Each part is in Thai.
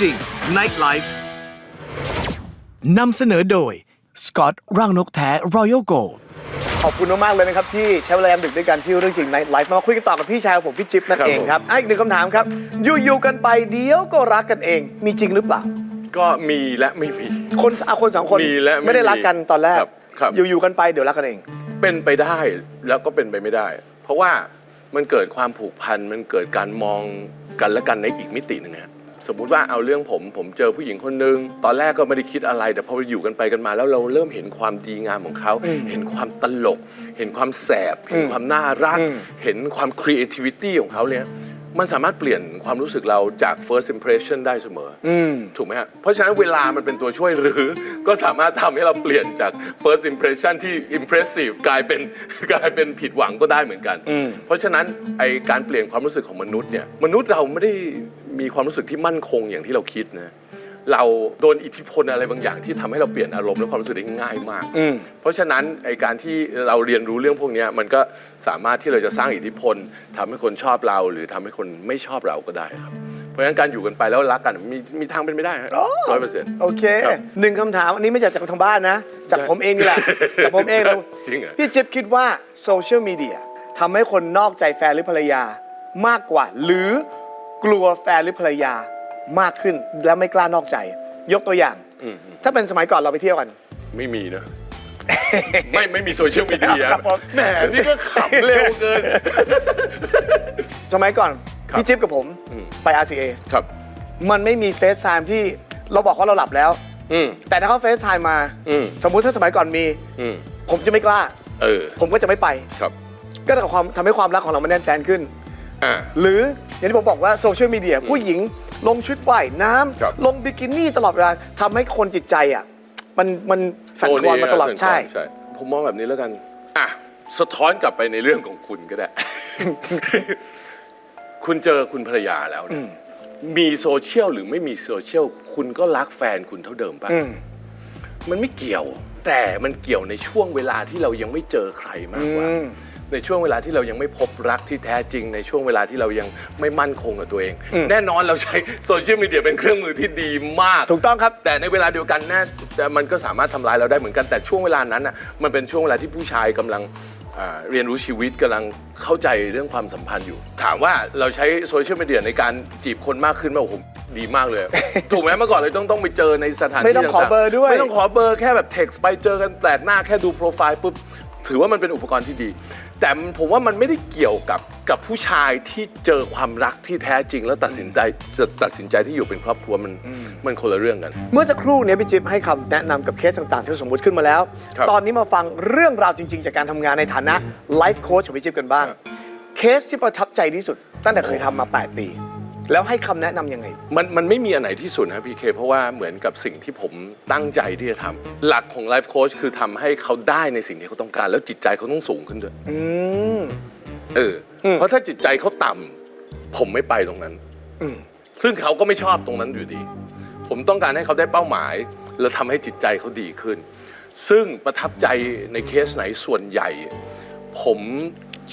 จริง Night Life นำเสนอโดย Scott ร่างนกแท้ Royal Gold ขอบคุณมากๆเลยนะครับ ที่ใช้เวลายามดึกด้วยกันที่เรื่องจริงในไลฟ์มาคุยกันต่อกับพี่ชายของผมพี่จิ๊บนั่นครับเองครับอะอีกหนึ่งคำถามครับ อยู่ๆกันไปเดี๋ยวก็รักกันเอง มีจริงหรือเปล่า ก็มีและไม่มี คนเอาคนสองคนมีและไม่มีไม่ได้รักกันตอนแรก ครับครับ อยู่ๆกันไปเดี๋ยวรักกันเอง เป็นไปได้แล้วก็เป็นไปไม่ได้ เพราะว่ามันเกิดความผูกพันมันเกิดการมองกันและกันในอีกมิติหนึ่งนะ สมมุติว่าเอาเรื่องผมผมเจอผู้หญิงคนหนึ่งตอนแรกก็ไม่ได้คิดอะไร แต่พออยู่กันไปกันมา แล้วเราเริ่มเห็นความดีงามของเขา เห็นความตลก เห็นความแสบ เห็นความน่ารักอืมเห็นความ creativity ของเขาเนี่ยมันสามารถเปลี่ยนความรู้สึกเราจาก first impression ได้เสมอออืมถูกไหมฮะ เพราะฉะนั้นเวลามันเป็นตัวช่วยหรือ ก็สามารถทำให้เราเปลี่ยนจาก first impression ที่ impressive กลายเป็น กลายเป็นผิดหวังก็ได้เหมือนกันอืมเพราะฉะนั้นไอการเปลี่ยนความรู้สึกของมนุษย์เนี่ย มนุษย์เราไม่ได้ มีความรู้สึกที่มั่นคงอย่างที่เราคิดนะเราโดนอิทธิพลอะไรบางอย่างที่ทำให้เราเปลี่ยนอารมณ์และความรู้สึกได้ง่ายมากอืมเพราะฉะนั้นไอการที่เราเรียนรู้เรื่องพวกเนี้ยมันก็สามารถที่เราจะสร้างอิทธิพลทำให้คนชอบเรา หรือทำให้คนไม่ชอบเราก็ได้ครับ เพราะฉะนั้นการอยู่กันไปแล้วรักกันมีมีทางเป็นไม่ได้ร้อยเปอร์เซ็นต์โอเคครับหนึ่งคำถามอันนี้ไม่จากจากทางบ้านนะ จากใช่ผมเองนี่แหละจากผมเองเลยจริงเหรอพี่จิ๊บคิดว่าโซเชียลมีเดียทำให้คนนอกใจแฟนหรือภรรยามากกว่า หรือ กลัวแฟนหรือภรรยามากขึ้นแล้วไม่กล้านอกใจ ยกตัวอย่างอืมถ้าเป็นสมัยก่อนเราไปเที่ยวกัน ไม่มีนะ ไม่ไม่มีโซเชียลมีเดียครับผม แหมนี่ก็ขำเร็วเกิน สมัยก่อนครับพี่จิ๊บกับผมอืม ไป RCA ครับ มันไม่มีเฟซไทม์ที่เราบอกว่าเราหลับแล้ว อืม แต่ถ้าเขาเฟซไทม์มา อืม สมมุติถ้าสมัยก่อนมี อืมผมจะไม่กล้า เออผมก็จะไม่ไป ครับ ก็ทำความทำให้ความรักของเรามันแน่นแฟนขึ้น อ่า หรือ อย่างที่ผมบอกว่าโซเชียลมีเดียผู้หญิงลงชุดว่ายน้ำครับ ลงบิกินี่ตลอดเวลาทำให้คนจิตใจอะมันมันสั่นคลอนมาตลอดโซเยใช่ ใช่ ผมมองแบบนี้แล้วกัน อะ สะท้อนกลับไปในเรื่องของคุณก็ได้ คุณเจอคุณภรรยาแล้วเนี่ยมีโซเชียลหรือไม่มีโซเชียล คุณก็รักแฟนคุณเท่าเดิมป่ะอืมมันไม่เกี่ยว แต่มันเกี่ยวในช่วงเวลาที่เรายังไม่เจอใครมากกว่า อืม ในช่วงเวลาที่เรายังไม่พบรักที่แท้จริง ในช่วงเวลาที่เรายังไม่มั่นคงกับตัวเอง แน่นอนเราใช้โซเชียลมีเดียเป็นเครื่องมือที่ดีมาก ถูกต้องครับ แต่ในเวลาเดียวกันแน่แต่มันก็สามารถทำร้ายเราได้เหมือนกันแต่ช่วงเวลานั้นอะมันเป็นช่วงเวลาที่ผู้ชายกำลังอ่าเรียนรู้ชีวิตกำลังเข้าใจเรื่องความสัมพันธ์อยู่ ถามว่าเราใช้โซเชียลมีเดียในการจีบคนมากขึ้นไหมโอ้โหดีมากเลย ถูกไหมเมื่อก่อนเลยต้องต้องไปเจอในสถานไม่ที่ต้องขอต่างๆเบอร์ด้วย ไม่ต้องขอเบอร์แค่แบบเท็กซ์ไปเจอกันแปลกหน้าแค่ดูโปรไฟล์ปุ๊บ ถือว่ามันเป็นอุปกรณ์ที่ดี แต่ผมว่ามันไม่ได้เกี่ยวกับกับผู้ชายที่เจอความรักที่แท้จริง แล้วตัดสินใจจะตัดสินใจที่อยู่เป็นครอบครัวมันมันคนละเรื่องกัน เมื่อสักครู่เนี้พี่จิ๊บให้คำแนะนำกับเคสต่างๆ ที่สมมติขึ้นมาแล้ว ครับตอนนี้มาฟังเรื่องราวจริง ๆ จากการทำงานในฐานะไลฟ์โค้ชของพี่จิ๊บกันบ้างครับเคสที่ประทับใจที่สุดตั้งแต่เคยทำมา 8 ปี แล้วให้คำแนะนำยังไง มันมันไม่มีอันไหนที่สุดนะพี่เคเพราะว่าเหมือนกับสิ่งที่ผมตั้งใจที่จะทำหลักของไลฟ์โค้ชคือทำให้เขาได้ในสิ่งที่เขาต้องการ แล้วจิตใจเขาต้องสูงขึ้นด้วยอืม เอออม เพราะถ้าจิตใจเขาต่ำผมไม่ไปตรงนั้น อืม ซึ่งเขาก็ไม่ชอบตรงนั้นอยู่ดี ผมต้องการให้เขาได้เป้าหมาย แล้วทำให้จิตใจเขาดีขึ้น ซึ่งประทับใจในเคสไหนส่วนใหญ่ ผม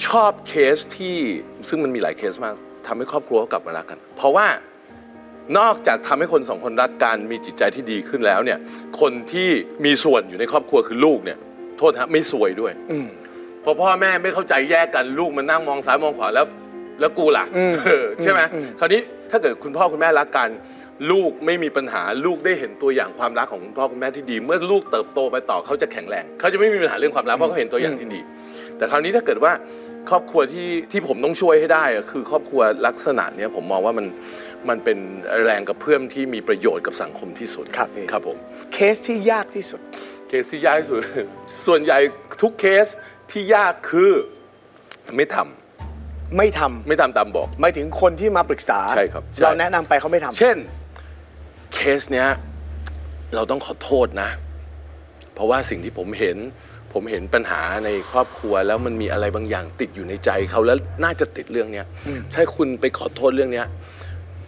ชอบเคสที่ซึ่งมันมีหลายเคสมาก ทำให้ครอบครัวเขากลับมารักกัน เพราะว่านอกจากทำให้คนสองคนรักกันมีจิตใจที่ดีขึ้นแล้วเนี่ย คนที่มีส่วนอยู่ในครอบครัวคือลูกเนี่ย โทษฮะไม่สวยด้วยอืมพอพ่อแม่ไม่เข้าใจแยกกันลูกมันนั่งมองซ้ายมองขวาแล้ว แล้วกูล่ะอืมเออใช่ไหมอืมคราวนี้ถ้าเกิดคุณพ่อคุณแม่รักกัน ลูกไม่มีปัญหาลูกได้เห็นตัวอย่างความรักของคุณพ่อคุณแม่ที่ดี เมื่อลูกเติบโตไปต่อเขาจะแข็งแรงเขาจะไม่มีปัญหาเรื่องความรักเพราะเขาเห็นตัวอย่างที่ดี แต่คราวนี้ถ้าเกิดว่า ครอบครัวที่ที่ผมต้องช่วยให้ได้อะคือครอบครัวลักษณะเนี้ยผมมองว่ามันมันเป็นแรงกระเพื่อมที่มีประโยชน์กับสังคมที่สุดครับพี่ ครับผม เคสที่ยากที่สุด เคสที่ยากที่สุด ส่วนใหญ่ทุกเคสที่ยากคือไม่ทำไม่ทำไม่ทำตามบอกหมายถึงคนที่มาปรึกษาใช่ครับใช่ เราแนะนำไปเขาไม่ทำเช่นเคสเนี้ยเราต้องขอโทษนะ เพราะว่าสิ่งที่ผมเห็น ผมเห็นปัญหาในครอบครัวแล้วมันมีอะไรบางอย่างติดอยู่ในใจเขาแล้วน่าจะติดเรื่องเนี้ยใช่คุณไปขอโทษเรื่องเนี้ย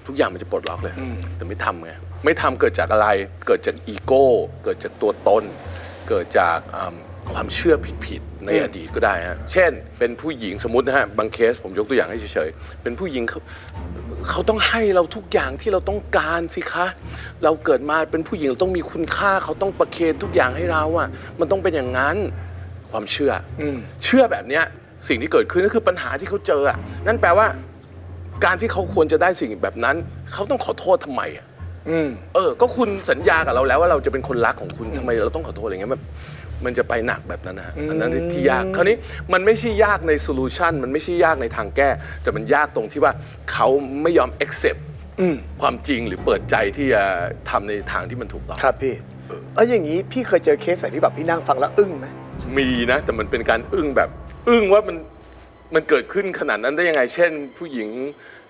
ทุกอย่างมันจะปลดล็อกเลย แต่ไม่ทำไงไม่ทำเกิดจากอะไร เกิดจากอีโก้ เกิดจากตัวตน เกิดจากอืม ความเชื่อผิดๆในอดีตก็ได้ฮะเช่น เป็นผู้หญิงสมมตินะฮะบางเคสผมยกตัวอย่างให้เฉยๆเป็นผู้หญิงเขาเขาต้องให้เราทุกอย่างที่เราต้องการสิคะ เราเกิดมาเป็นผู้หญิงเราต้องมีคุณค่าเขาต้องประเคนทุกอย่างให้เราอะมันต้องเป็นอย่างนั้นความเชื่ออเชื่อแบบเนี้ยสิ่งที่เกิดขึ้นก็คือปัญหาที่เขาเจออะนั่นแปลว่า การที่เขาควรจะได้สิ่งแบบนั้น เขาต้องขอโทษทำไมอะเออ ก็คุณสัญญากับเราแล้วว่าเราจะเป็นคนรักของคุณทำไมเราต้องขอโทษอะไรเงี้ยแบบ มันจะไปหนักแบบนั้นนะฮะอันนั้นที่ยากคราวนี้มันไม่ใช่ยากในโซลูชันมันไม่ใช่ยากในทางแก้ แต่มันยากตรงที่ว่าเขาไม่ยอม accept ความจริงหรือเปิดใจที่จะทำในทางที่มันถูกต้อง ครับพี่ เอออย่างนี้พี่เคยเจอเคสไหนที่แบบพี่นั่งฟังแล้วอึ้งไหม มีนะ แต่มันเป็นการอึ้งแบบ อึ้งว่ามันมันเกิดขึ้นขนาดนั้นได้ยังไง เช่น ผู้หญิง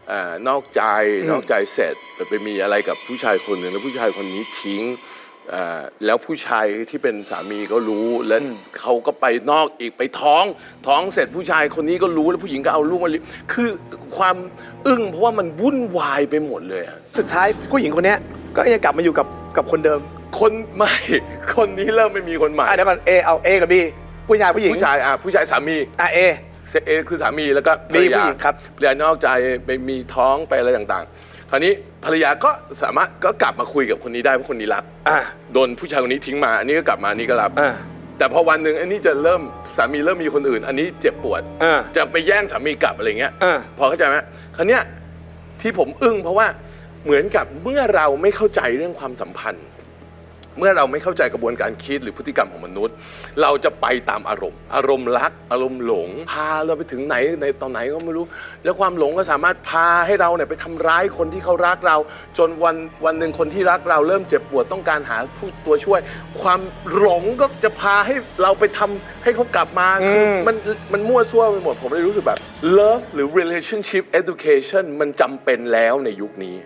เออนอกใจนอกใจเสร็จไปมีอะไรกับผู้ชายคนหนึ่งแล้วผู้ชายคนนี้ทิ้งเอ่อแล้วผู้ชายที่เป็นสามีก็รู้แล้วเขาก็ไปนอกอีกไปท้อง ท้องเสร็จผู้ชายคนนี้ก็รู้แล้วผู้หญิงก็เอาลูกมาเลี้ยงคือความอึ้งเพราะว่ามันวุ่นวายไปหมดเลยอะสุดท้ายผู้หญิงคนเนี้ยก็ยังกลับมาอยู่กับกับคนเดิมคนใหม่ คนนี้เริ่มไม่มีคนใหม่อะเดี๋ยวก่อนเอเอาเอกับบีผู้ชายผู้หญิงผู้ชายอะผู้ชายสามีอะเอ เซเอคือสามีแล้วก็ภรรมีผู้ยาหญิงครับ ภรรยานอกใจไปมีท้องไปอะไรต่างๆ คราวนี้ภรรยาก็สามารถก็กลับมาคุยกับคนนี้ได้เพราะคนนี้รักอะโดนผู้ชายคนนี้ทิ้งมา อันนี้ก็กลับมาอันนี้ก็รับ อ่าแต่พอวันหนึ่งอันนี้จะเริ่มสามีเริ่มมีคนอื่น อันนี้เจ็บปวด อ่าจะไปแย่งสามีกลับอะไรเงี้ยอ่า พอเข้าใจไหมคราวเนี้ยที่ผมอึ้งเพราะว่าเหมือนกับเมื่อเราไม่เข้าใจเรื่องความสัมพันธ์ เมื่อเราไม่เข้าใจกระบวนการคิดหรือพฤติกรรมของมนุษย์ เราจะไปตามอารมณ์ อารมณ์รัก อารมณ์หลง พาเราไปถึงไหนในตอนไหนก็ไม่รู้ แล้วความหลงก็สามารถพาให้เราเนี่ยไปทำร้ายคนที่เขารักเรา จนวันวันหนึ่งคนที่รักเราเริ่มเจ็บปวดต้องการหาผู้ตัวช่วย ความหลงก็จะพาให้เราไปทำให้เขากลับมาคืออมันมันมั่วซั่วไปหมดผมเลยรู้สึกแบบ love หรือ relationship education มันจำเป็นแล้วในยุคนี้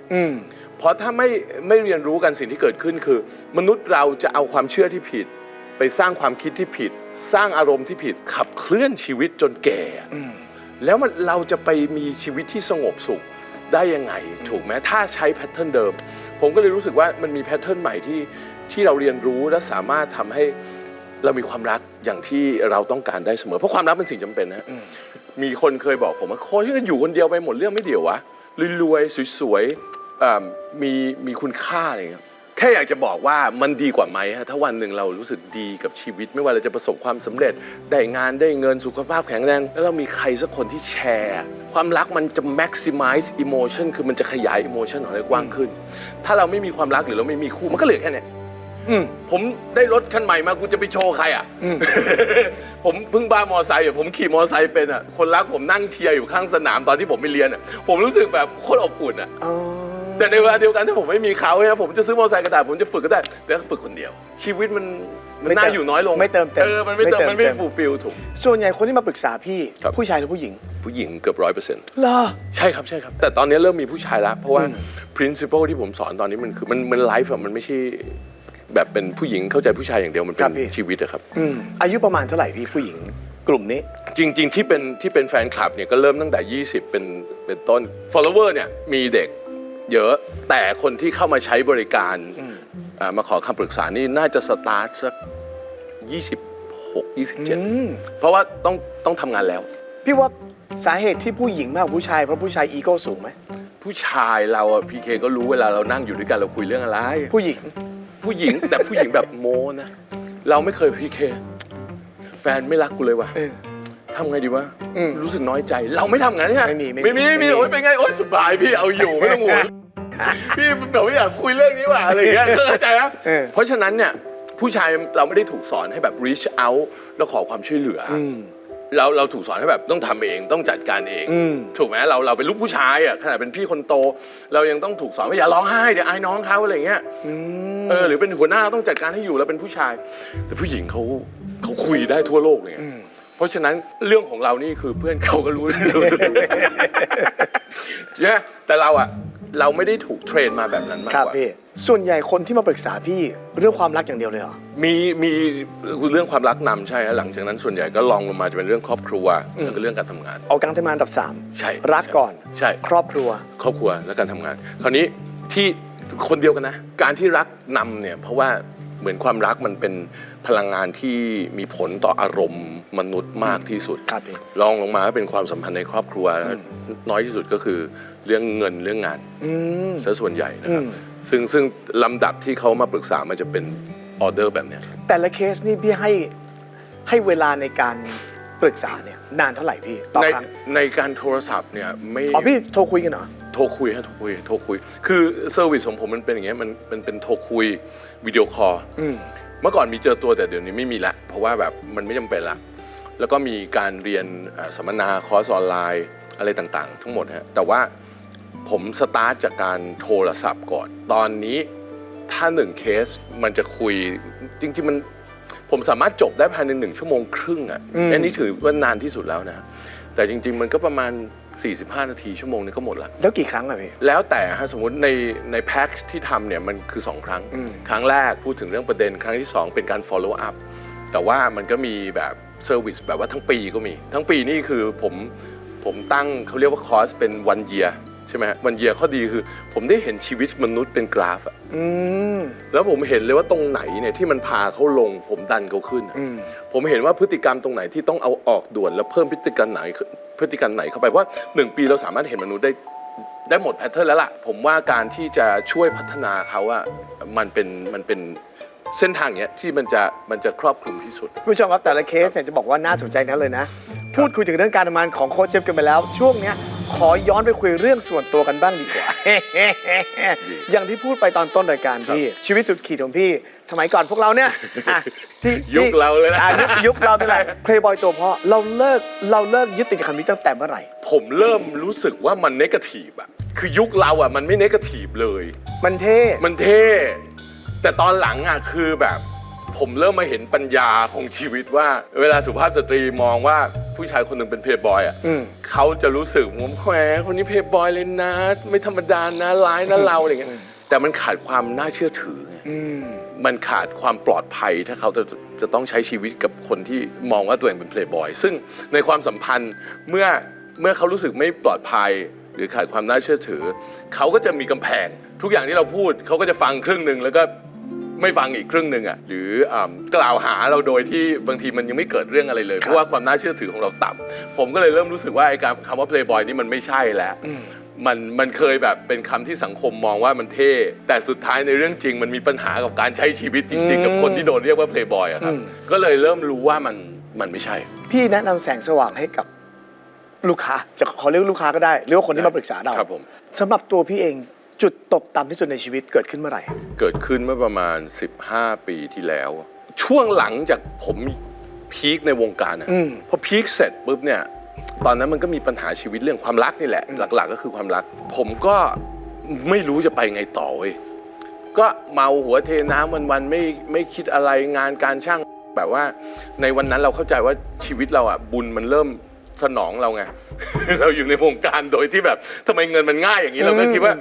เพราะถ้าไม่ไม่เรียนรู้กันสิ่งที่เกิดขึ้นคือ มนุษย์เราจะเอาความเชื่อที่ผิด ไปสร้างความคิดที่ผิด สร้างอารมณ์ที่ผิด ขับเคลื่อนชีวิตจนแก่แล้วมันเราจะไปมีชีวิตที่สงบสุขได้ยังไง ถูกไหมถ้าใช้แพทเทิร์นเดิม ผมก็เลยรู้สึกว่ามันมีแพทเทิร์นใหม่ที่ที่เราเรียนรู้และสามารถทำให้เรามีความรักอย่างที่เราต้องการได้เสมอ เพราะความรักเป็นสิ่งจำเป็นนะฮะมีคนเคยบอกผมว่าโค้ชก็อยู่คนเดียวไปหมดเรื่องไม่เดียววะรวยๆสวยๆอ่า มีมีคุณค่าอะไรเงี้ยแค่อยากจะบอกว่ามันดีกว่าไหมฮะถ้าวันหนึ่งเรารู้สึกดีกับชีวิต ไม่ว่าเราจะประสบความสำเร็จ ได้งานได้เงินสุขภาพแข็งแรง แล้วเรามีใครสักคนที่แชร์ ความรักมันจะ maximize emotion คือมันจะขยาย emotion ของเรากว้างขึ้น ถ้าเราไม่มีความรักหรือเราไม่มีคู่มันก็เหลือแค่เนี้ยผมได้รถคันใหม่มากูจะไปโชว์ใครอะ ผมเพิ่งบ้ามอไซค์อะผมขี่มอไซค์เป็นอะ คนรักผมนั่งเชียร์อยู่ข้างสนามตอนที่ผมไปเรียนอะ ผมรู้สึกแบบโคตรอบอุ่นอะอ๋อ แต่ในเวลาเดียวกันถ้าผมไม่มีเขาเนี่ยผมจะซื้อมอเตอร์ไซค์ก็ได้ผมจะฝึกก็ได้แต่ก็ฝึกคนเดียว ชีวิตมันมันไม่เติมน่าอยู่น้อยลงไม่เติมเต็มเออมันไม่เติมไม่เติมมันไม่เต็มฟูลฟิลถูก ส่วนใหญ่คนที่มาปรึกษาพี่ครับ ผู้ชายหรือผู้หญิงผู้หญิงเกือบร้อยเปอร์เซ็นต์เหรอ ใช่ครับใช่ครับ แต่ตอนนี้เริ่มมีผู้ชายแล้ว เพราะว่า principle ที่ผมสอนตอนนี้มันคือมันมันไลฟ์อะมันไม่ใช่แบบเป็นผู้หญิงเข้าใจผู้ชายอย่างเดียวมันเป็ครันบพี่ ชีวิตอะครับ อืมอายุประมาณเท่าไหร่พี่ผู้หญิงกลุ่มนี้ จริง ๆ ที่เป็นที่เป็นแฟนคลับเนี่ยก็เริ่มตั้งแต่ 20 เป็นเป็นต้น follower เนี่ยมีเด็ก เยอะแต่คนที่เข้ามาใช้บริการอ่ามาขอคำปรึกษานี่น่าจะสตาร์ทสัก26 27 เพราะว่าต้องต้องทำงานแล้ว พี่ว่าสาเหตุที่ผู้หญิงมากกว่าผู้ชายเพราะผู้ชายอีโก้สูงไหมผู้ชายเราอะพีเคก็รู้เวลาเรานั่งอยู่ด้วยกันเราคุยเรื่องอะไร ผู้หญิงผู้หญิงแต่ผู้หญิงแบบโมนะ เราไม่เคยพีเค แฟนไม่รักกูเลยว่ะเออ ทำไงดีวะอืมรู้สึกน้อยใจ เราไม่ทำงั้นเนี่ยไม่มีไม่ไม่มีมีไม่มีไม่มีโอ๊ยเป็นไงโอ๊ยสบายพี่เอาอยู่ไม่ต้องห่วงพี่แบบไม่อยากคุยเรื่องนี้ว่ะอะไรอย่างเงี้ยเข้าใจไหมเออเพราะฉะนั้นเนี่ยผู้ชายเราไม่ได้ถูกสอนให้แบบ reach out แล้วขอความช่วยเหลืออเราเราถูกสอนให้แบบต้องทำเองต้องจัดการเองอืมถูกไหมเราเราเป็นลูกผู้ชายอะขนาดเป็นพี่คนโต เรายังต้องถูกสอนว่าอย่าร้องไห้เดี๋ยวอายน้องเขาอะไรอย่างเงี้ยเออหรือเป็นหัวหน้าต้องจัดการให้อยู่แล้วเป็นผู้ชาย แต่ผู้หญิงเขาเขาคุยได้ทั่วโลกเลยไงเพ ราะฉะนั้นเรื่องของเรานี่คือเพื่อนเขาก็รู้รู้ใช่ไหมแต่เราอะเราไม่ได้ถูกเทรนมาแบบนั้นมากครับกว่าพี่ ส่วนใหญ่คนที่มาปรึกษาพี่เรื่องความรักอย่างเดียวเลยเหรอ มีมีเรื่องความรักนำใช่ฮะหลังจากนั้นส่วนใหญ่ก็ลองลงมาจะเป็นเรื่องครอบครัวแล้วก็เรื่องการทำงาน เอาการทำงานอันดับสามใช่รักก่อน ใช่ ครอบครัว ครอบครัวและการทำงาน คราวนี้ที่คนเดียวกันนะ การที่รักนำเนี่ยเพราะว่าเหมือนความรักมันเป็น พลังงานที่มีผลต่ออารมณ์มนุษย์มากที่สุดครับพี่ลองลงมาก็เป็นความสัมพันธ์ในครอบครัวน้อยที่สุดก็คือเรื่องเงินเรื่องงานอืม ซะส่วนใหญ่นะครับ อืม ซึ่งซึ่งลำดับที่เขามาปรึกษามันจะเป็นออเดอร์แบบเนี้ย แต่ละเคสนี่พี่ให้ให้เวลาในการปรึกษาเนี่ยนานเท่าไหร่พี่ต่อในครั้งในการโทรศัพท์เนี่ยไม่อ๋อพี่โทรคุยกันเหรอ โทรคุยฮะโทรคุยโทรคุย คือเซอร์วิสของผมมันเป็นอย่างเงี้ยมันมันเป็นโทรคุยวิดีโอคอลอืม เมื่อก่อนมีเจอตัวแต่เดี๋ยวนี้ไม่มีละเพราะว่าแบบมันไม่จำเป็นละแล้วก็มีการเรียนเอ่อสัมมนาคอร์สออนไลน์อะไรต่างๆ ทั้งหมดฮะแต่ว่าผมสตาร์ทจากการโทรศัพท์ก่อน ตอนนี้ถ้าหนึ่งเคสมันจะคุยจริงๆมันผมสามารถจบได้ภายในหนึ่งชั่วโมงครึ่งอะอืมอันนี้ถือว่านานที่สุดแล้วนะแต่จริง ๆ มันก็ประมาณ 45 นาทีชั่วโมงนึงก็หมดละ แล้วกี่ครั้งอะพี่ แล้วแต่ฮะสมมติในในแพ็คที่ทำเนี่ยมันคือ 2 ครั้งอืมครั้งแรกพูดถึงเรื่องประเด็น ครั้งที่ 2 เป็นการ follow up แต่ว่ามันก็มีแบบเซอร์วิสแบบว่าทั้งปีก็มี ทั้งปีนี่คือผมผมตั้งเขาเรียกว่าคอร์สเป็นวันเยียใช่ไหมฮะวันเยียข้อดีคือ ผมได้เห็นชีวิตมนุษย์เป็นกราฟอะอืมแล้วผมเห็นเลยว่าตรงไหนเนี่ยที่มันพาเขาลง ผมดันเขาขึ้นอะอืมผมเห็นว่าพฤติกรรมตรงไหนที่ต้องเอาออกด่วน แล้วเพิ่มพฤติกรรมไหน พฤติกรรมไหนเข้าไป เพราะหนึ่งปีเราสามารถเห็นมนุษย์ได้ได้หมดแพทเทิร์นแล้วล่ะ ผมว่าการที่จะช่วยพัฒนาเขาอะมันเป็นมันเป็น เส้นทางเนี้ยที่มันจะมันจะครอบคลุมที่สุด ผู้ชมครับแต่ละเคสเนี่ยจะบอกว่าน่าสนใจนั้นเลยนะ พูดคุยถึงเรื่องการทำงานของโค้ชเจฟกันไปแล้ว ช่วงเนี้ยขอย้อนไปคุยเรื่องส่วนตัวกันบ้างดีกว่า อย่างที่พูดไปตอนต้นรายการพี่ ชีวิตสุดขีดของพี่ สมัยก่อนพวกเราเนี่ยอะที่ยุคเราเลยนะ อ่ยุคยุคเราเนี่ยแหละเพลย์บอยตัวพ่อเราเลิกเราเลิกยึดติดกับคำนี้ตั้งแต่เมื่อไหร่ ผมเริ่มรู้สึกว่ามันเนกาทีฟอะคือยุคเราอะมันไม่เนกาทีฟเลย มันเท่ มันเท่ แต่ตอนหลังอะคือแบบ ผมเริ่มมาเห็นปัญญาของชีวิตว่า เวลาสุภาพสตรีมองว่าผู้ชายคนหนึ่งเป็นเพย์บอยอะอืมเขาจะรู้สึกว่าแหมคนนี้เพย์บอยเลยนะ ไม่ธรรมดานะร้ายนะเราอะไรเงี้ยแต่มันขาดความน่าเชื่อถือไงอืมมันขาดความปลอดภัยถ้าเขาจะจะต้องใช้ชีวิตกับคนที่มองว่าตัวเองเป็นเพลย์บอยซึ่งในความสัมพันธ์เมื่อเมื่อเขารู้สึกไม่ปลอดภัย หรือขาดความน่าเชื่อถือ เขาก็จะมีกำแพง ทุกอย่างที่เราพูด เขาก็จะฟังครึ่งหนึ่งแล้วก็ ไม่ฟังอีกครึ่งหนึ่งอะหรืออ่ากล่าวหาเราโดยที่บางทีมันยังไม่เกิดเรื่องอะไรเลย เพราะว่าความน่าเชื่อถือของเราต่ำผมก็เลยเริ่มรู้สึกว่าไอ้การคำว่าเพลย์บอยนี่มันไม่ใช่แล้วมันมันเคยแบบเป็นคำที่สังคมมองว่ามันเท่ แต่สุดท้ายในเรื่องจริง มันมีปัญหากับการใช้ชีวิตจริง ๆ กับคนที่โดนเรียกว่าเพลย์บอยอะครับอืมก็เลยเริ่มรู้ว่ามันมันไม่ใช่ พี่แนะนำแสงสว่างให้กับลูกค้าจะขอเรียกลูกค้าก็ได้ หรือว่าคนที่มาปรึกษาเราครับผม สำหรับตัวพี่เอง จุดตกต่ำที่สุดในชีวิตเกิดขึ้นเมื่อไหร่ เกิดขึ้นเมื่อประมาณ 15 ปีที่แล้ว ช่วงหลังจากผมพีคในวงการนะอืม พอพีคเสร็จปุ๊บเนี่ย ตอนนั้นมันก็มีปัญหาชีวิตเรื่องความรักนี่แหละ หลักๆ ก็คือความรัก ผมก็ไม่รู้จะไปไงต่อเว้ยก็เมาหัวเทน้ำวันๆไม่ไม่คิดอะไรงานการช่าง แบบว่าในวันนั้นเราเข้าใจว่าชีวิตเราอะบุญมันเริ่ม สนองเราไง เราอยู่ในวงการโดยที่แบบทำไมเงินมันง่ายอย่างนี้เราก็คิดว่า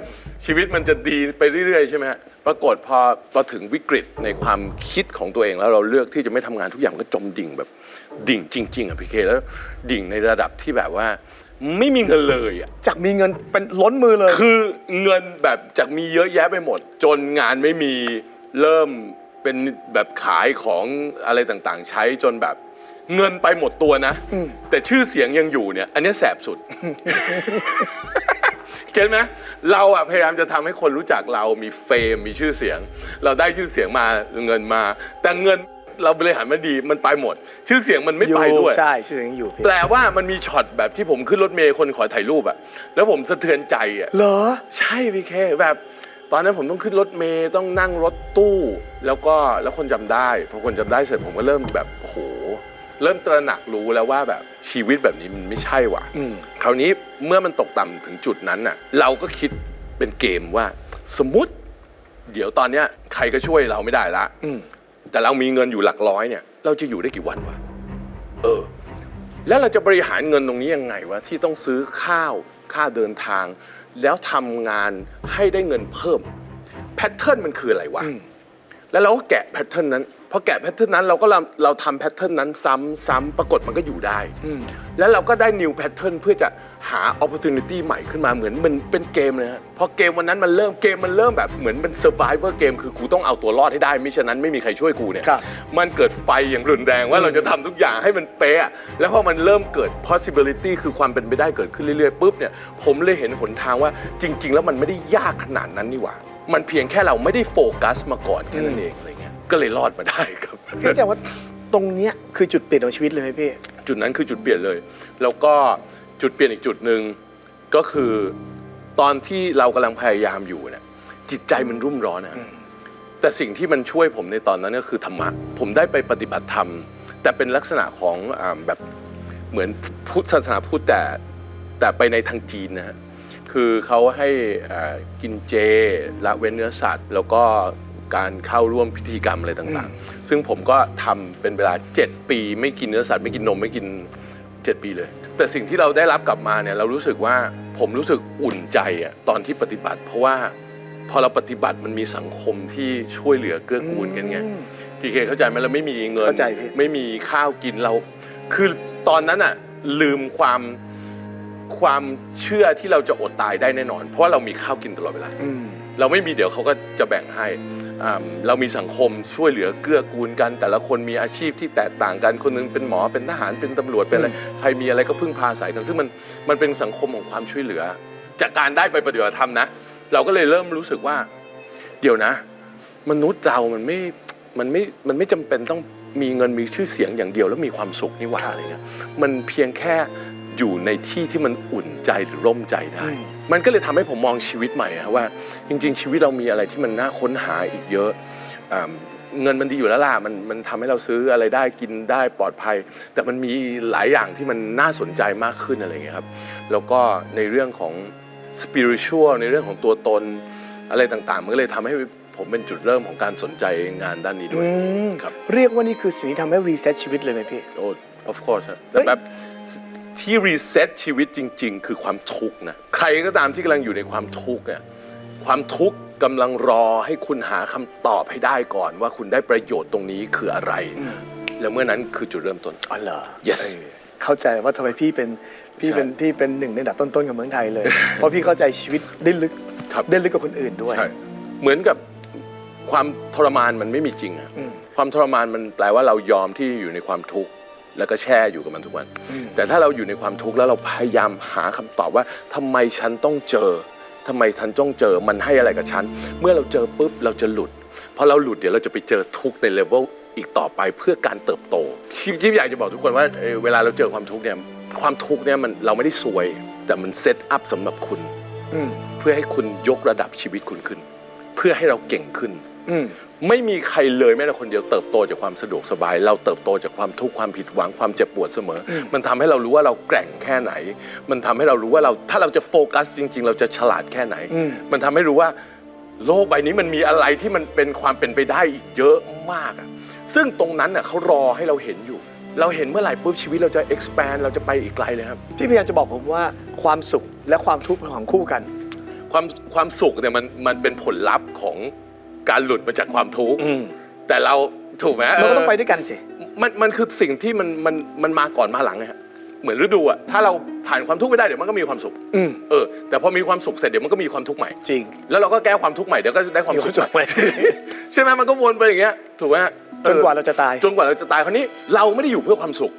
ชีวิตมันจะดีไปเรื่อยๆใช่ไหมฮะปรากฏพอพอถึงวิกฤตในความคิดของตัวเองแล้วเราเลือกที่จะไม่ทำงานทุกอย่างก็จมดิ่งแบบ ดิ่งจริง ๆอะพี่เคแล้วดิ่งในระดับที่แบบว่า ไม่มีเงินเลยอะ จากมีเงินเป็นล้นมือเลย คือเงินแบบจากมีเยอะแยะไปหมด จนงานไม่มีเริ่มเป็นแบบขายของอะไรต่างๆ ใช้จนแบบ เงินไปหมดตัวนะ แต่ชื่อเสียงยังอยู่เนี่ย อันเนี้ยแสบสุดเก็ตไหมเราอะพยายามจะทำให้คนรู้จักเรามีเฟมมีชื่อเสียง เราได้ชื่อเสียงมาเงินมา แต่เงินเราบริหารมาดีมันไปหมด ชื่อเสียงมันไม่อยู่ไปด้วยใช่ชื่อเสียงอยู่พี่แปลว่ามันมีช็อตแบบที่ผมขึ้นรถเมย์คนขอถ่ายรูปอะแล้วผมสะเทือนใจอะเหรอ ใช่พี่เคแบบตอนนั้นผมต้องขึ้นรถเมย์ต้องนั่งรถตู้ แล้วก็แล้วคนจำได้พอคนจำได้เสร็จผมก็เริ่มแบบโอ้โห เริ่มตระหนักรู้แล้วว่าแบบชีวิตแบบนี้มันไม่ใช่ว่ะอืมคราวนี้เมื่อมันตกต่ำถึงจุดนั้นน่ะ เราก็คิดเป็นเกมว่า สมมติ เดี๋ยวตอนเนี้ยใครก็ช่วยเราไม่ได้ละอืมแต่เรามีเงินอยู่หลักร้อยเนี่ย เราจะอยู่ได้กี่วันวะเออ แล้วเราจะบริหารเงินตรงนี้ยังไงวะที่ต้องซื้อข้าวค่าเดินทาง แล้วทำงานให้ได้เงินเพิ่ม แพทเทิร์นมันคืออะไรวะ แล้วเราก็แกะแพทเทิร์นนั้น พอแกะแพทเทิร์นนั้นเราก็เราเราทำแพทเทิร์นนั้นซ้ำซ้ำปรากฏมันก็อยู่ได้ แล้วเราก็ได้ new pattern เพื่อจะหา opportunity ใหม่ขึ้นมาเหมือนมันเป็นเกมเลยฮะพอเกมวันนั้นมันเริ่มเกมมันเริ่มแบบเหมือนเป็น survivor เกมคือกูต้องเอาตัวรอดให้ได้มิฉะนั้นไม่มีใครช่วยกูเนี่ย ครับ มันเกิดไฟอย่างรุนแรงว่าเราจะทำทุกอย่างให้มันเป๊ะ แล้วพอมันเริ่มเกิด possibility คือความเป็นไปได้เกิดขึ้นเรื่อยๆปุ๊บเนี่ยผมเลยเห็นหนทางว่าจริง ๆ แล้วมันไม่ได้ยากขนาดนั้นนี่หว่า มันเพียงแค่เราไม่ได้โฟกัสมาก่อนแค่นั้นเองอะไรเงี้ย ก็เลยรอดมาได้ครับที่แจ้งว่าตรงเนี้ยคือจุดเปลี่ยนของชีวิตเลยไหมพี่ จุดนั้นคือจุดเปลี่ยนเลย แล้วก็จุดเปลี่ยนอีกจุดหนึ่งก็คือตอนที่เรากำลังพยายามอยู่เนี่ยจิตใจมันรุ่มร้อนนะแต่สิ่งที่มันช่วยผมในตอนนั้นก็คือธรรมะผมได้ไปปฏิบัติธรรม แต่เป็นลักษณะของอาแบบเหมือนพุทธศาสนาพุทธแต่แต่ไปในทางจีนนะฮะคือเขาให้อ่ากินเจละเว้นเนื้อสัตว์ แล้วก็ การเข้าร่วมพิธีกรรมอะไรต่างๆ ซึ่งผมก็ทำเป็นเวลา 7 ปี ไม่กินเนื้อสัตว์ไม่กินนมไม่กิน 7 ปีเลย แต่สิ่งที่เราได้รับกลับมาเนี่ยเรารู้สึกว่าผมรู้สึกอุ่นใจอะตอนที่ปฏิบัติ เพราะว่าพอเราปฏิบัติมันมีสังคมที่ช่วยเหลือเกื้อกูลกันไงพี่เคเข้าใจไหมเราไม่มีเงิน เข้าใจพี่ ไม่มีข้าวกินเรา คือตอนนั้นอะลืมความความเชื่อที่เราจะอดตายได้แน่นอน เพราะว่าเรามีข้าวกินตลอดเวลา เราไม่มีเดี๋ยวเขาก็จะแบ่งให้อ่า เรามีสังคมช่วยเหลือเกื้อกูลกัน แต่ละคนมีอาชีพที่แตกต่างกันคนหนึงเป็นหมอเป็นทหารเป็นตำรวจเป็นอะไรใครมีอะไรก็พึ่งพาอาศัยกัน ซึ่งมันมันเป็นสังคมของความช่วยเหลือ จากการได้ไปปฏิบัติธรรมนะ เราก็เลยเริ่มรู้สึกว่า เดี๋ยวนะ มนุษย์เรามันไม่มันไม่มันไม่จำเป็นต้องมีเงินมีชื่อเสียงอย่างเดียวแล้วมีความสุขนี่หว่าอะไรเงี้ยมันเพียงแค่ อยู่ในที่ที่มันอุ่นใจหรือร่มใจได้ มันก็เลยทำให้ผมมองชีวิตใหม่อะว่า จริง ๆ ชีวิตเรามีอะไรที่มันน่าค้นหาอีกเยอะอ่าเงินมันดีอยู่แล้วล่ะมันมันทำให้เราซื้ออะไรได้กินได้ปลอดภัย แต่มันมีหลายอย่างที่มันน่าสนใจมากขึ้นอะไรเงี้ยครับ แล้วก็ในเรื่องของ spiritual ในเรื่องของตัวตนอะไรต่างๆ มันก็เลยทำให้ผมเป็นจุดเริ่มของการสนใจงานด้านนี้ด้วยครับเรียกว่านี่คือสิ่งที่ทำให้รีเซ็ตชีวิตเลยไหมพี่โอ้ of course ฮะแต่แบบ ที่รีเซ็ตชีวิตจริง ๆ คือความทุกข์นะใครก็ตามที่กำลังอยู่ในความทุกข์เนี่ยความทุกข์กำลังรอให้คุณหาคำตอบให้ได้ก่อนว่าคุณได้ประโยชน์ตรงนี้คืออะไร แล้วเมื่อนั้นคือจุดเริ่มต้น อ๋อเหรอ Yes เออเข้าใจว่าทำไมพี่เป็นพี่เป็นใช่พี่เป็นหนึ่งในอันดับต้นๆของเมืองไทยเลย เพราะพี่เข้าใจชีวิตได้ลึกครับ ได้ลึกกว่าคนอื่นด้วย ใช่เหมือนกับความทรมานมันไม่มีจริงอะอืมความทรมานมันแปลว่าเรายอมที่อยู่ในความทุกข์ แล้วก็แช่อยู่กับมันทุกวัน แต่ถ้าเราอยู่ในความทุกข์แล้วเราพยายามหาคำตอบว่าทำไมฉันต้องเจอทำไมฉันต้องเจอมันให้อะไรกับฉัน เมื่อเราเจอปุ๊บเราจะหลุดพอเราหลุดเดี๋ยวเราจะไปเจอทุกข์ในเลเวลอีกต่อไปเพื่อการเติบโตชิปอยากจะบอกทุกคนว่าเอ่อเวลาเราเจอความทุกข์เนี่ยความทุกข์เนี่ยมันเราไม่ได้ซวย แต่มันเซตอัพสำหรับคุณอืมเพื่อให้คุณยกระดับชีวิตคุณขึ้น เพื่อให้เราเก่งขึ้นอืม ไม่มีใครเลยแม้แต่คนเดียวเติบโตจากความสะดวกสบาย เราเติบโตจากความทุกข์ความผิดหวังความเจ็บปวดเสมออมันทำให้เรารู้ว่าเราแกร่งแค่ไหน มันทำให้เรารู้ว่าเราถ้าเราจะโฟกัสจริง ๆ เราจะฉลาดแค่ไหนอืมมันทำให้รู้ว่าโลกใบนี้มันมีอะไรที่มันเป็นความเป็นไปได้อีกเยอะมากอะซึ่งตรงนั้นน่ะเขารอให้เราเห็นอยู่ เราเห็นเมื่อไหร่ปุ๊บชีวิตเราจะ expand เราจะไปอีกไกลเลยครับพี่พยายามจะบอกผมว่าความสุขและความทุกข์เป็นของคู่กัน ความความสุขเนี่ยมันมันเป็นผลลัพธ์ของ การหลุดมาจากความทุกข์อืมแต่เราถูกไหมเราก็ต้องเไปด้วยกันสิมันมันคือสิ่งที่มันมันมันมาก่อนมาหลังไงฮะเหมือนฤดูอะถ้าเราผ่านความทุกข์ไปได้เดี๋ยวมันก็มีความสุขอืมเออ แต่พอมีความสุขเสร็จเดี๋ยวมันก็มีความทุกข์ใหม่จริง แล้วเราก็แก้ความทุกข์ใหม่เดี๋ยวก็ได้ความสุขมีความสุขใหม่ใช่ไหมมันก็วนไปอย่างเงี้ยถูกไหมฮะจนกว่าเราจะตายจนกว่าเราจะตายคราวนี้เราไม่ได้อยู่เพื่อความสุข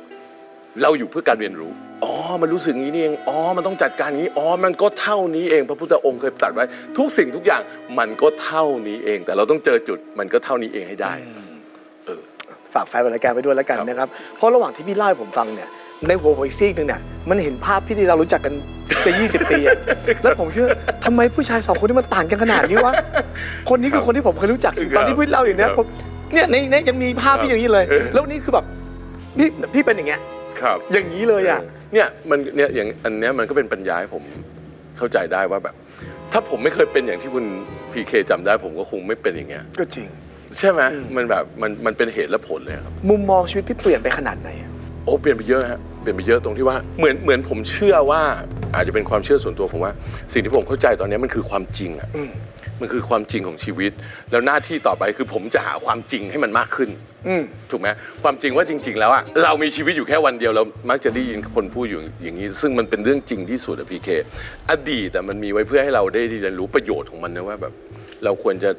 เราอยู่เพื่อการเรียนรู้ อ๋อ มันรู้สึกงี้นี่เอง อ๋อ มันต้องจัดการงี้ อ๋อ มันก็เท่านี้เอง พระพุทธองค์เคยตรัสไว้ ทุกสิ่งทุกอย่างมันก็เท่านี้เอง แต่เราต้องเจอจุดมันก็เท่านี้เองให้ได้ฝากแฟนรายการไปด้วยแล้วกันครับนะครับ เพราะระหว่างที่พี่เล่าให้ผมฟังเนี่ย ในหัวผมอีกซีกหนึ่งเนี่ย มันเห็นภาพพี่ที่เรารู้จักกันจะ 20 ปีอะแล้วผมคิดว่าทำไมผู้ชายสองคนนี้มันต่างกันขนาดนี้วะ คนนี้คือคนที่ผมเคยรู้จักสิตอนที่พี่เล่าอย่างเนี้ยผม เนี่ยในในยังมีภาพพี่อย่างนี้เลย แล้วนี่คือแบบพี่พี่เป็นอย่างเงี้ย ครับ อย่างนี้เลยอะเนี่ยมันเนี่ยอย่างอันเนี้ยมันก็เป็นปัญญาให้ผมเข้าใจได้ว่าแบบ ถ้าผมไม่เคยเป็นอย่างที่คุณพีเคจำได้ ผมก็คงไม่เป็นอย่างเงี้ยก็จริง ใช่ไหมมันแบบมันมันเป็นเหตุและผลเลยครับ มุมมองชีวิตพี่เปลี่ยนไปขนาดไหนอะโอ้เปลี่ยนไปเยอะฮะเปลี่ยนไปเยอะตรงที่ว่าเหมือนเหมือนผมเชื่อว่าอาจจะเป็นความเชื่อส่วนตัวผมว่า สิ่งที่ผมเข้าใจตอนเนี้ยมันคือความจริงอะอื มมันคือความจริงของชีวิต แล้วหน้าที่ต่อไปคือผมจะหาความจริงให้มันมากขึ้น อืม ถูกไหมความจริงว่าจริง ๆ แล้วอะเรามีชีวิตอยู่แค่วันเดียวเรามักจะได้ยินคนพูดอยู่อย่างนี้ ซึ่งมันเป็นเรื่องจริงที่สุดอะพีเคอดีตแต่มันมีไว้เพื่อให้เราได้เรียนรู้ประโยชน์ของมันนะว่าแบบ เราควรจะ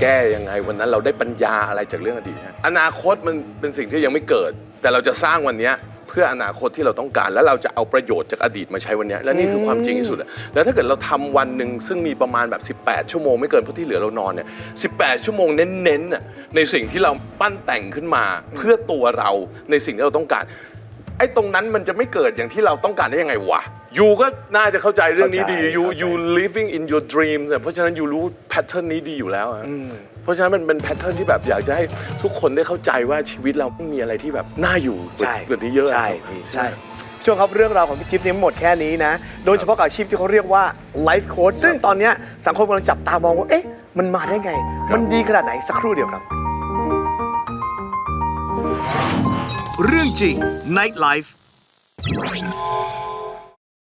แก้ยังไงวันนั้นเราได้ปัญญาอะไรจากเรื่องอดีตฮะอนาคตมันเป็นสิ่งที่ยังไม่เกิด แต่เราจะสร้างวันเนี้ยเพื่ออนาคตที่เราต้องการ แล้วเราจะเอาประโยชน์จากอดีตมาใช้วันเนี้ยและนี่คือความจริงที่สุดอะแล้วถ้าเกิดเราทำวันหนึ่งซึ่งมีประมาณแบบ 18 ชั่วโมงไม่เกินเพราะที่เหลือเรานอนเนี่ย18 ชั่วโมงเน้นๆน่ะในสิ่งที่เราปั้นแต่งขึ้นมาเพื่อตัวเราในสิ่งที่เราต้องการ ไอ้ตรงนั้นมันจะไม่เกิดอย่างที่เราต้องการได้ยังไงวะยูก็น่าจะเข้าใจเรื่องนี้ดีเข้าใจยูเข้าใจ ยู living in your dreams อะเพราะฉะนั้นยูรู้แพทเทิร์นนี้ดีอยู่แล้วอะ เพราะฉะนั้นมันเป็นแพทเทิร์นที่แบบอยากจะให้ทุกคนได้เข้าใจว่าชีวิตเราไม่มีอะไรที่แบบน่าอยู่ใช่กว่านี้เยอะใช่ครับพี่ใช่ช่วงครับเรื่องราวของพี่จิ๊บเนี่ยไม่หมดแค่นี้นะ โดยเฉพาะกับอาชีพที่เขาเรียกว่า life coach ซึ่งตอนเนี้ยสังคมกำลังจับตามองว่าเอ๊ะมันมาได้ไง มันดีขนาดไหนสักครู่เดียวครับ เรื่องจริง Night Life